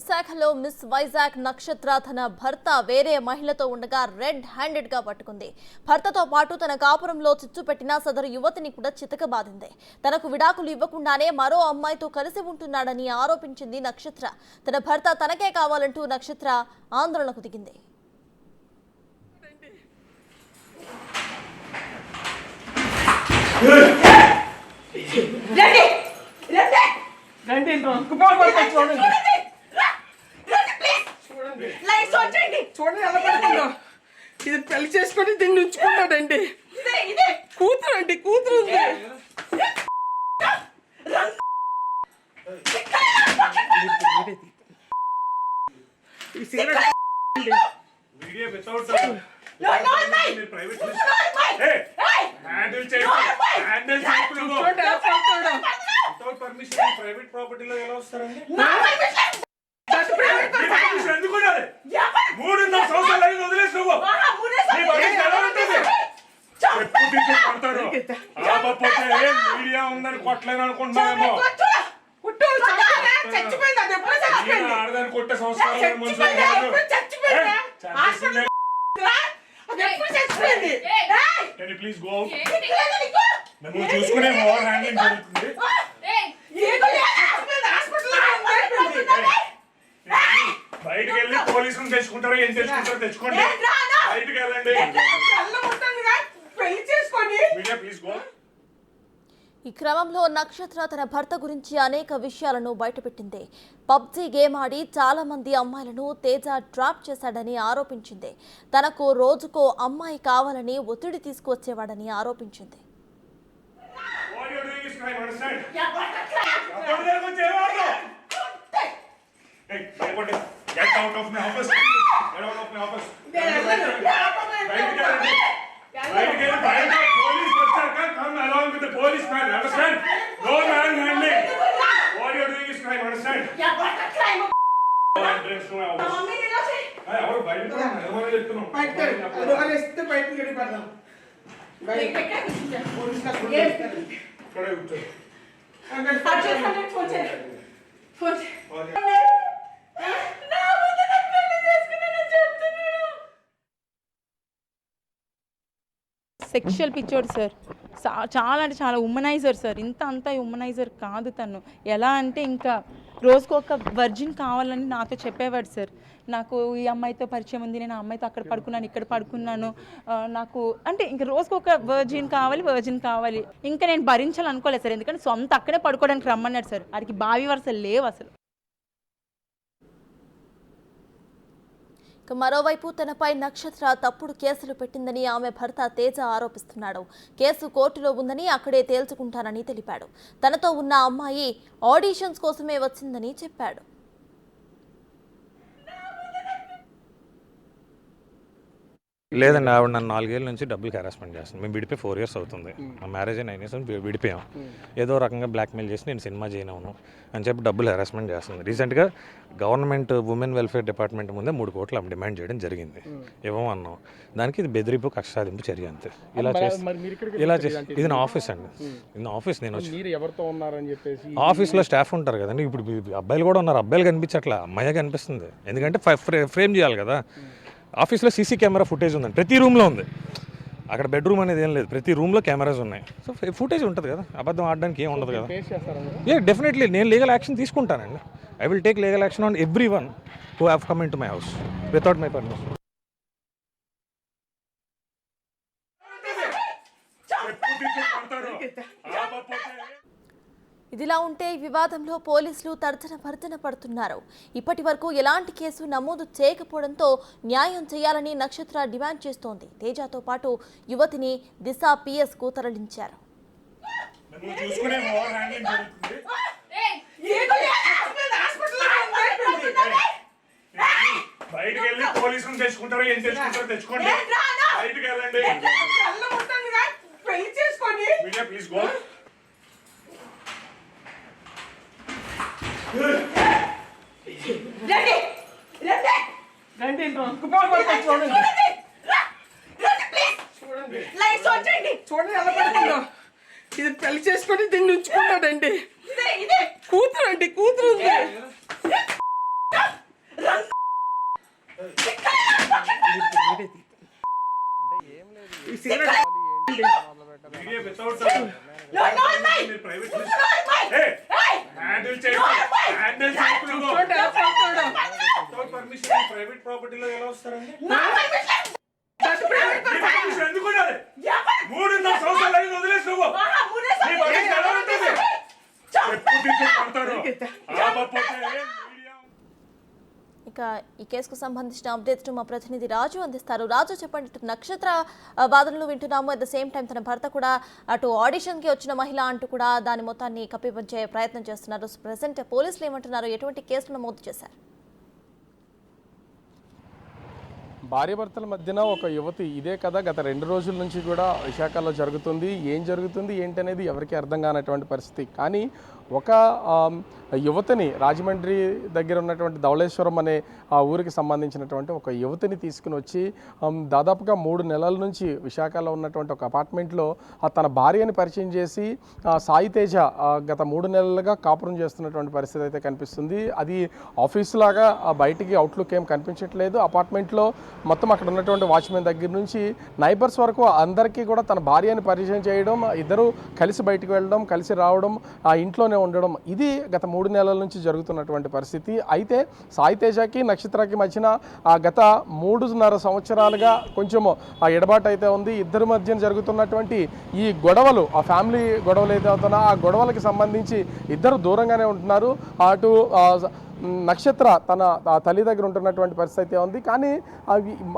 విశాఖలో మిస్ వైజాగ్ నక్షత్ర తన భర్త వేరే మహిళతో ఉండగా రెడ్ హ్యాండెడ్గా పట్టుకుంది. భర్తతో పాటు తన కాపురంలో చిచ్చు పెట్టిన సదరు యువతిని కూడా చితకబాదింది తనకు విడాకులు ఇవ్వకుండానే మరో అమ్మాయితో కలిసి ఉంటున్నాడని ఆరోపించింది నక్షత్ర. తన భర్త తనకే కావాలంటూ నక్షత్ర ఆందోళనకు దిగింది. రండి. రండి. రండి కుమార్ పడుతుంది చూడండి రండి రండి ప్లీజ్ చూడండి లైట్స్ ఆన్ చేయండి చూడండి ఎలా పడుతుందో ఇది పెళ్ళి చేసుకొని దీన్ని ఉంచుకున్నాడండి ఇదే ఇదే కూతురు అండి కూతురు ఉంది ఈ సిగరెట్ అండి. Video without no no my private no my Hey! ఏయ్ హ్యాండిల్ చేయకు హ్యాండిల్ చేయకు నువ్వు చూడండి పడుతున్నాడో. వితౌట్ పర్మిషన్ ప్రైవేట్ ప్రాపర్టీలో ఎలా వస్తారండి నా పర్మిషన్ దట్ ప్రైవేట్ నీ పర్మిషన్ ఎందుకు ఉండాలి ఎవరు మూడున్నర సంవత్సరాలు అయింది వదిలేసి నువ్వు ఆహా మునే నీ పర్మిషన్ ఎలా ఉంటుంది చెప్పు తీసి కొడతారు ఆపపోతే మీడియా ఉందని కొట్టలేను చచ్చిపోయింది ఆడదాన్ని కొట్టే సంస్కారం మనుషులు? లేదు నీకు? నువ్వు చూసుకునే ఓవర్ హ్యాండ్లింగ్ జరుగుతుంది. బయటికి వెళ్ళి పోలీసులు తెచ్చుకుంటారు? ఏం తెచ్చుకుంటారో తెచ్చుకోండి? బయటికి వెళ్ళండి. పెళ్ళి చేసుకొని మీడియా ప్లీజ్ గో ఈ క్రమంలో నక్షత్ర తన భర్త గురించి అనేక విషయాలను బయటపెట్టింది. పబ్జీ గేమ్ ఆడి చాలా మంది అమ్మాయిలను తేజ డ్రాప్ చేశాడని ఆరోపించింది. తనకు రోజుకో అమ్మాయి కావాలని ఒత్తిడి తీసుకువచ్చేవాడని ఆరోపించింది. What you doing is crime understand అప్పుడు దగ్గర వచ్చి ఏమాడదు ఏయ్ లేకపోతే get out of my office get out of my office బయటికి వెళ్ళండి బయటికి వెళ్ళి బయట పోలీస్ వచ్చాక come along with the police man understand no man handling what you doing is crime understand drinks no office ఎవరు బయట చెప్తున్నాం బయట. సెక్షువల్ పిచ్చోడు సార్ చాలా అంటే చాలా ఉమ్మనైజర్ సార్ ఇంత అంత ఉమ్మనైజర్ కాదు తను. ఎలా అంటే ఇంకా రోజుకు ఒక వర్జిన్ కావాలని నాతో చెప్పేవాడు సార్ నాకు ఈ అమ్మాయితో పరిచయం ఉంది నేను ఆ అమ్మాయితో అక్కడ పడుకున్నాను ఇక్కడ పడుకున్నాను. నాకు అంటే ఇంకా రోజుకు ఒక వర్జిన్ కావాలి వర్జిన్ కావాలి. ఇంకా నేను భరించాలనుకోలేదు సార్ ఎందుకంటే సొంత అక్కడే పడుకోవడానికి రమ్మన్నాడు సార్ వాడికి బావి వరుసలు లేవు అసలు. మరోవైపు తనపై నక్షత్ర తప్పుడు కేసులు పెట్టిందని ఆమె భర్త తేజ ఆరోపిస్తున్నాడు. కేసు కోర్టులో ఉందని అక్కడే తేల్చుకుంటానని తెలిపాడు. తనతో ఉన్న అమ్మాయి ఆడిషన్స్ కోసమే వచ్చిందని చెప్పాడు. లేదండి ఆవిడ నన్ను నాలుగేళ్ళ నుంచి డబ్బులకి హెరాస్మెంట్ చేస్తుంది. మేము విడిపోయి ఫోర్ ఇయర్స్ అవుతుంది. మా మ్యారేజ్ నైన్ ఇయర్స్ విడిపోయాం. ఏదో రకంగా బ్లాక్మెయిల్ చేసి నేను సినిమా చేయను అని చెప్పి డబ్బులు హెరాస్మెంట్ చేస్తుంది. రీసెంట్గా గవర్నమెంట్ ఉమెన్ వెల్ఫేర్ డిపార్ట్మెంట్ ముందే మూడు కోట్లు ఆమె డిమాండ్ చేయడం జరిగింది. ఇవ్వమన్నాం దానికి ఇది బెదిరింపు కక్ష సాధింపు చర్య అంతే. ఇలా చేసి ఇలా చేసి ఇది నా ఆఫీస్ అండి. ఇది నా ఆఫీస్ నేను ఎవరితో ఉన్నారని చెప్పేసి ఆఫీస్లో స్టాఫ్ ఉంటారు కదండి. ఇప్పుడు అబ్బాయిలు కూడా ఉన్నారు. అబ్బాయిలు కనిపించట్లా. అమ్మాయి కనిపిస్తుంది. ఎందుకంటే ఫ్రేమ్ చేయాలి కదా. ఆఫీస్లో సీసీ కెమెరా ఫుటేజ్ ఉందండి. ప్రతి రూమ్లో ఉంది. అక్కడ బెడ్రూమ్ అనేది ఏం లేదు. ప్రతి రూమ్లో కెమెరాస్ ఉన్నాయి. సో ఫుటేజ్ ఉంటుంది కదా. అబద్ధం ఆడడానికి ఏం ఉండదు కదా? ఏ డెఫినెట్లీ నేను లీగల్ యాక్షన్ తీసుకుంటానండి. I will take legal action on every one who have come in to my house without my permission చెప్పు తీసి కొడతారు ఆపపోతే ఇదిలా ఉంటే ఈ వివాదంలో పోలీసులు తర్జన భర్జన పడుతున్నారు. ఇప్పటి వరకు ఎలాంటి కేసు నమోదు చేయకపోవడంతో న్యాయం చేయాలని నక్షత్ర డిమాండ్ చేస్తోంది. తేజతో పాటు యువతిని దిశ పిఎస్కు తరలించారు. నువ్వు చూసుకునే ఓవర్ హ్యాండ్లింగ్ జరుగుతుంది. బయటికి వెళ్ళి పోలీసులు తెచ్చుకుంటారు? ఏం తెచ్చుకుంటారో తెచ్చుకోండి? బయటికి వెళ్ళండి. Please go. రండి. రండి. రండి కుపాలు పడుతుంది చూడండి. చూడండి. లైట్స్ వచ్చండి చూడండి. ఎలా పడుతుందో. ఇది పెళ్ళి చేసుకొని దీన్ని ఉంచుకున్నాడండి కూతురు అండి కూతురు ఉంది. ఏం లేదు. హ్యాండిల్ పర్మిషన్ ప్రైవేట్ ప్రాపర్టీలో ఎలా వస్తారండి నా permission. దట్ ప్రైవేట్ నీ పర్మిషన్ ఎందుకు ఉండాలి ఎవరు? మూడున్నర సంవత్సరాలు అయింది వదిలేసి నువ్వు ఆహా, మూడేసి నీ పర్మిషన్ ఎలా ఉంటుంది చాలు. చెప్పు తీసి కొడతారు ఆపకపోతే మీడియా ఇక ఈ కేసుకు సంబంధించిన అప్డేట్స్ మా ప్రతినిధి రాజు అందిస్తారు. రాజు చెప్పండి ఇటు నక్షత్ర వాదనలు వింటున్నాము. అట్ ద సేమ్ టైం తన భర్త కూడా అటు ఆడిషన్కి వచ్చిన మహిళ అంటూ కూడా దాని మొత్తాన్ని కప్పిపంచే ప్రయత్నం చేస్తున్నారు. ప్రజెంట్ పోలీసులు ఏమంటున్నారు? ఎటువంటి కేసులు నమోదు చేశారు? భార్యాభర్తల మధ్యన ఒక యువతి ఇదే కథ గత రెండు రోజుల నుంచి కూడా విశాఖలో జరుగుతుంది. ఏం జరుగుతుంది? ఏంటనేది ఎవరికి అర్థం కానటువంటి పరిస్థితి. కానీ ఒక యువతిని రాజమండ్రి దగ్గర ఉన్నటువంటి ధవళేశ్వరం అనే ఆ ఊరికి సంబంధించినటువంటి ఒక యువతిని తీసుకుని వచ్చి దాదాపుగా మూడు నెలల నుంచి విశాఖలో ఉన్నటువంటి ఒక అపార్ట్మెంట్లో తన భార్యని పరిచయం చేసి సాయితేజ సాయి తేజ గత మూడు నెలలుగా కాపురం చేస్తున్నటువంటి పరిస్థితి అయితే కనిపిస్తుంది. అది ఆఫీస్ లాగా బయటికి అవుట్లుక్ ఏం కనిపించట్లేదు. అపార్ట్మెంట్లో మొత్తం అక్కడ ఉన్నటువంటి వాచ్మెన్ దగ్గర నుంచి నైబర్స్ వరకు అందరికీ కూడా తన భార్యని పరిచయం చేయడం ఇద్దరు కలిసి బయటికి వెళ్ళడం కలిసి రావడం ఆ ఇంట్లోనే ఉండడం ఇది గత మూడు మూడు నెలల నుంచి జరుగుతున్నటువంటి పరిస్థితి. అయితే సాయి తేజకి నక్షత్రకి మధ్యన ఆ గత మూడున్నర సంవత్సరాలుగా కొంచెం ఆ ఎడబాటు అయితే ఉంది. ఇద్దరి మధ్యన జరుగుతున్నటువంటి ఈ గొడవలు ఆ ఫ్యామిలీ గొడవలు అయితే అవుతున్నా ఆ గొడవలకి సంబంధించి ఇద్దరు దూరంగానే ఉంటున్నారు. అటు నక్షత్ర తన తల్లి దగ్గర ఉంటున్నటువంటి పరిస్థితి అయితే ఉంది. కానీ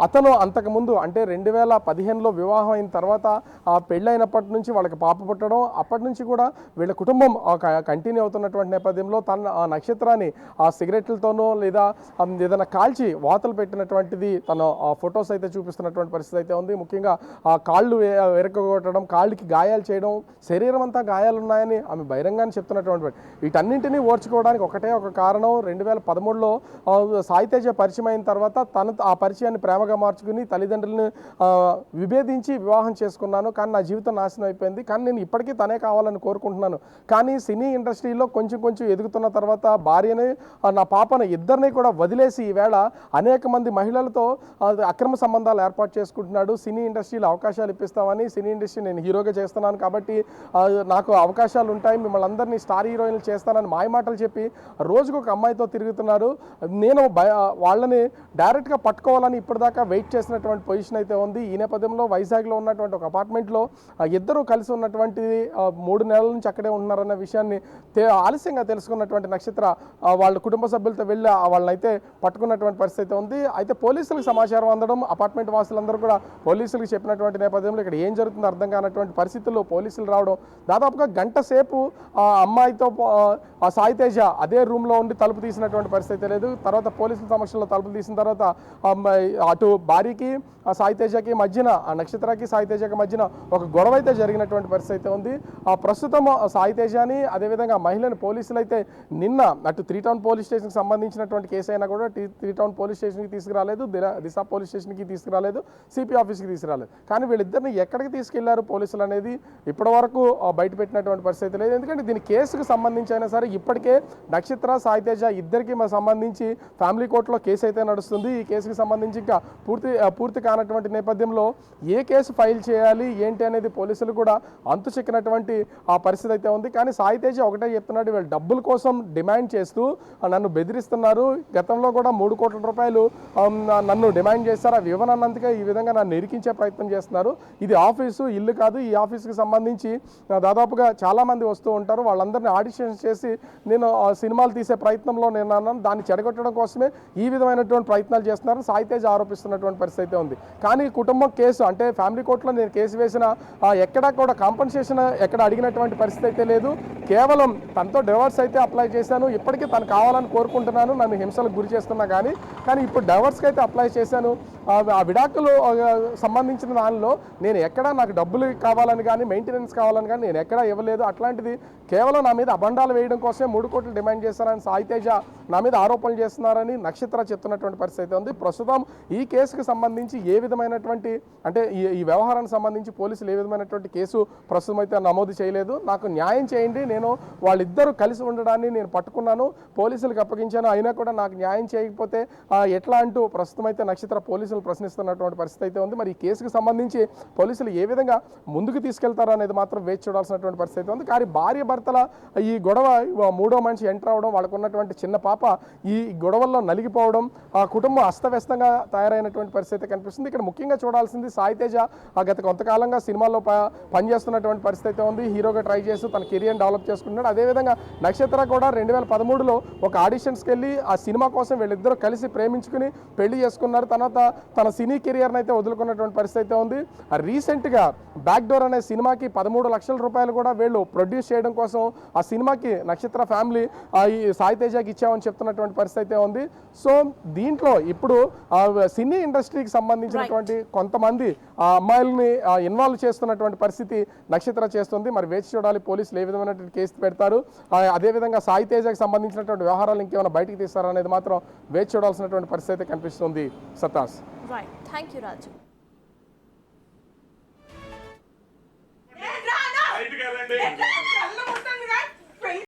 అతను అంతకుముందు అంటే రెండు వేల పదిహేనులో వివాహం అయిన తర్వాత ఆ పెళ్ళైనప్పటి నుంచి వాళ్ళకి పాప పుట్టడం అప్పటి నుంచి కూడా వీళ్ళ కుటుంబం కంటిన్యూ అవుతున్నటువంటి నేపథ్యంలో తన ఆ నక్షత్రాన్ని ఆ సిగరెట్లతోనో లేదా ఏదైనా కాల్చి వాతలు పెట్టినటువంటిది తన ఆ ఫొటోస్ అయితే చూపిస్తున్నటువంటి పరిస్థితి అయితే ఉంది. ముఖ్యంగా ఆ కాళ్ళు వే- కాళ్ళకి గాయాలు చేయడం శరీరం అంతా గాయాలు ఉన్నాయని ఆమె బహిరంగాన్ని చెప్తున్నటువంటి వీటన్నింటినీ ఓర్చుకోవడానికి ఒకటే ఒక కారణం రెండు వేల పదమూడులో సాయితేజ పరిచయం అయిన తర్వాత తన ఆ పరిచయాన్ని ప్రేమగా మార్చుకుని తల్లిదండ్రులను విభేదించి వివాహం చేసుకున్నాను. కానీ నా జీవితం నాశనం అయిపోయింది. కానీ నేను ఇప్పటికీ తనే కావాలని కోరుకుంటున్నాను. కానీ సినీ ఇండస్ట్రీలో కొంచెం కొంచెం ఎదుగుతున్న తర్వాత భార్యని నా పాపను ఇద్దరిని కూడా వదిలేసి ఈవేళ అనేక మంది మహిళలతో అక్రమ సంబంధాలు ఏర్పాటు చేసుకుంటున్నాడు. సినీ ఇండస్ట్రీలో అవకాశాలు ఇప్పిస్తామని సినీ ఇండస్ట్రీ నేను హీరోగా చేస్తున్నాను కాబట్టి నాకు అవకాశాలు ఉంటాయి. మిమ్మల్ని అందరినీ స్టార్ హీరోయిన్లు చేస్తానని మాయమాటలు చెప్పి రోజుకు ఒక అమ్మాయితో తిరుగుతున్నారు నేను భయ వాళ్ళని డైరెక్ట్గా పట్టుకోవాలని ఇప్పటిదాకా వెయిట్ చేసినటువంటి పొజిషన్ అయితే ఉంది. ఈ నేపథ్యంలో వైజాగ్లో ఉన్నటువంటి ఒక అపార్ట్మెంట్లో ఇద్దరు కలిసి ఉన్నటువంటి మూడు నెలల నుంచి అక్కడే ఉంటున్నారన్న విషయాన్ని ఆలస్యంగా తెలుసుకున్నటువంటి నక్షత్ర వాళ్ళ కుటుంబ సభ్యులతో వెళ్ళి వాళ్ళనైతే పట్టుకున్నటువంటి పరిస్థితి అయితే ఉంది. అయితే పోలీసులకు సమాచారం అందడం అపార్ట్మెంట్ వాసులందరూ కూడా పోలీసులకు చెప్పినటువంటి నేపథ్యంలో ఇక్కడ ఏం జరుగుతుందో అర్థం కానటువంటి పరిస్థితుల్లో పోలీసులు రావడం దాదాపుగా గంట సేపు అమ్మాయితో సాయితేజ అదే రూమ్లో ఉండి తలుపు తీసినటువంటి పరిస్థితి లేదు. తర్వాత పోలీసుల సమక్షంలో తలుపులు తీసిన తర్వాత అటు భార్యకి సాయితేజకి మధ్యన ఆ నక్షత్రకి సాయితేజకి మధ్యన ఒక గొడవ అయితే జరిగినటువంటి పరిస్థితి అయితే ఉంది. ఆ ప్రస్తుతం ఆ సాయితేజని అదేవిధంగా మహిళని పోలీసులు అయితే నిన్న అటు త్రీ టౌన్ పోలీస్ స్టేషన్కి సంబంధించినటువంటి కేసు అయినా కూడా త్రీ టౌన్ పోలీస్ స్టేషన్కి తీసుకురాలేదు. దిశ పోలీస్ స్టేషన్కి తీసుకురాలేదు. సిపి ఆఫీస్కి తీసుకురాలేదు. కానీ వీళ్ళిద్దరిని ఎక్కడికి తీసుకెళ్ళారు పోలీసులు అనేది ఇప్పటి వరకు బయటపెట్టినటువంటి పరిస్థితి లేదు. ఎందుకంటే దీని కేసుకు సంబంధించి అయినా సరే ఇప్పటికే నక్షత్ర సాయితేజ ఇద్దరికి సంబంధించి ఫ్యామిలీ కోర్టులో కేసు అయితే నడుస్తుంది. ఈ కేసుకి సంబంధించి ఇంకా పూర్తి పూర్తి కానటువంటి నేపథ్యంలో ఏ కేసు ఫైల్ చేయాలి ఏంటి అనేది పోలీసులు కూడా అంతు చెక్కినటువంటి ఆ పరిస్థితి అయితే ఉంది. కానీ సాయితేజ ఒకటే చెప్తున్నాడు వీళ్ళు డబ్బుల కోసం డిమాండ్ చేస్తూ నన్ను బెదిరిస్తున్నారు. గతంలో కూడా మూడు కోట్ల రూపాయలు నన్ను డిమాండ్ చేస్తారు అవి ఇవ్వనన్నందుకే ఈ విధంగా నన్ను ఇరికించే ప్రయత్నం చేస్తున్నారు. ఇది ఆఫీసు ఇల్లు కాదు. ఈ ఆఫీస్కి సంబంధించి దాదాపుగా చాలామంది వస్తూ ఉంటారు. వాళ్ళందరినీ ఆడిషన్ చేసి నేను ఆ, సినిమాలు తీసే ప్రయత్నం ప్రయత్నంలో నేను అన్నాను దాన్ని చెడగొట్టడం కోసమే ఈ విధమైనటువంటి ప్రయత్నాలు చేస్తున్నారు సాయితేజ్ ఆరోపిస్తున్నటువంటి పరిస్థితి అయితే ఉంది. కానీ కుటుంబం కేసు అంటే ఫ్యామిలీ కోర్టులో నేను కేసు వేసిన ఎక్కడా కూడా కాంపన్సేషన్ ఎక్కడ అడిగినటువంటి పరిస్థితి అయితే లేదు. కేవలం తనతో డైవర్స్ అయితే అప్లై చేశాను ఇప్పటికీ తను కావాలని కోరుకుంటున్నాను నన్ను హింసలకు గురి చేస్తున్నా కానీ కానీ ఇప్పుడు డైవర్స్కి అయితే అప్లై చేశాను. ఆ విడాకులు సంబంధించిన దానిలో నేను ఎక్కడా నాకు డబ్బులు కావాలని కానీ మెయింటెనెన్స్ కావాలని కానీ నేను ఎక్కడా ఇవ్వలేదు. అట్లాంటిది కేవలం నా మీద అబండాలు వేయడం కోసమే మూడు కోట్లు డిమాండ్ చేస్తారని సాయితేజ నా మీద ఆరోపణలు చేస్తున్నారని నక్షత్ర చెప్తున్నటువంటి పరిస్థితి అయితే ఉంది. ప్రస్తుతం ఈ కేసుకు సంబంధించి ఏ విధమైనటువంటి అంటే ఈ ఈ వ్యవహారానికి సంబంధించి పోలీసులు ఏ విధమైనటువంటి కేసు ప్రస్తుతం అయితే నమోదు చేయలేదు. నాకు న్యాయం చేయండి. నేను వాళ్ళిద్దరూ కలిసి ఉండడాన్ని నేను పట్టుకున్నాను. పోలీసులకు అప్పగించాను. అయినా కూడా నాకు న్యాయం చేయకపోతే ఎట్లా అంటూ ప్రస్తుతం అయితే నక్షత్ర పోలీసులు పోలీసులు ప్రశ్నిస్తున్నటువంటి పరిస్థితి అయితే ఉంది. మరి ఈ కేసుకు సంబంధించి పోలీసులు ఏ విధంగా ముందుకు తీసుకెళ్తారో అనేది మాత్రం వేచి చూడాల్సినటువంటి పరిస్థితి అయితే ఉంది. కానీ భార్య భర్తల ఈ గొడవ మూడో మనిషి ఎంటర్ అవడం వాళ్ళకు ఉన్నటువంటి చిన్న పాప ఈ గొడవల్లో నలిగిపోవడం ఆ కుటుంబం అస్తవ్యస్తంగా తయారైనటువంటి పరిస్థితి కనిపిస్తుంది. ఇక్కడ ముఖ్యంగా చూడాల్సింది సాయితేజ ఆ గత కొంతకాలంగా సినిమాల్లో ప- పనిచేస్తున్నటువంటి పరిస్థితి అయితే ఉంది. హీరోగా ట్రై చేస్తూ తన కెరియర్ డెవలప్ చేసుకుంటున్నాడు. అదేవిధంగా నక్షత్ర కూడా రెండు వేల పదమూడులో ఒక ఆడిషన్స్కి వెళ్ళి ఆ సినిమా కోసం వీళ్ళిద్దరూ కలిసి ప్రేమించుకుని పెళ్ళి చేసుకున్నారు. తర్వాత తన సినీ కెరియర్ని అయితే వదులుకున్నటువంటి పరిస్థితి అయితే ఉంది. రీసెంట్గా బ్యాక్ డోర్ అనే సినిమాకి పదమూడు లక్షల రూపాయలు కూడా వీళ్ళు ప్రొడ్యూస్ చేయడం కోసం ఆ సినిమాకి నక్షత్ర ఫ్యామిలీ ఆ ఈ సాయి తేజకి ఇచ్చామని చెప్తున్నటువంటి పరిస్థితి అయితే ఉంది. సో దీంట్లో ఇప్పుడు సినీ ఇండస్ట్రీకి సంబంధించినటువంటి కొంతమంది ఆ అమ్మాయిల్ని ఇన్వాల్వ్ చేస్తున్నటువంటి పరిస్థితి నక్షత్ర చేస్తుంది. మరి వేచి చూడాలి పోలీసులు ఏ విధమైనటువంటి కేసు పెడతారు. అదేవిధంగా సాయి తేజకి సంబంధించినటువంటి వ్యవహారాలు ఇంకేమైనా బయటికి తీస్తారా అనేది మాత్రం వేచి చూడాల్సినటువంటి పరిస్థితి అయితే కనిపిస్తుంది. సతాస్ రైట్ థ్యాంక్ యూ రాజు. బయటికి వెళ్ళండి.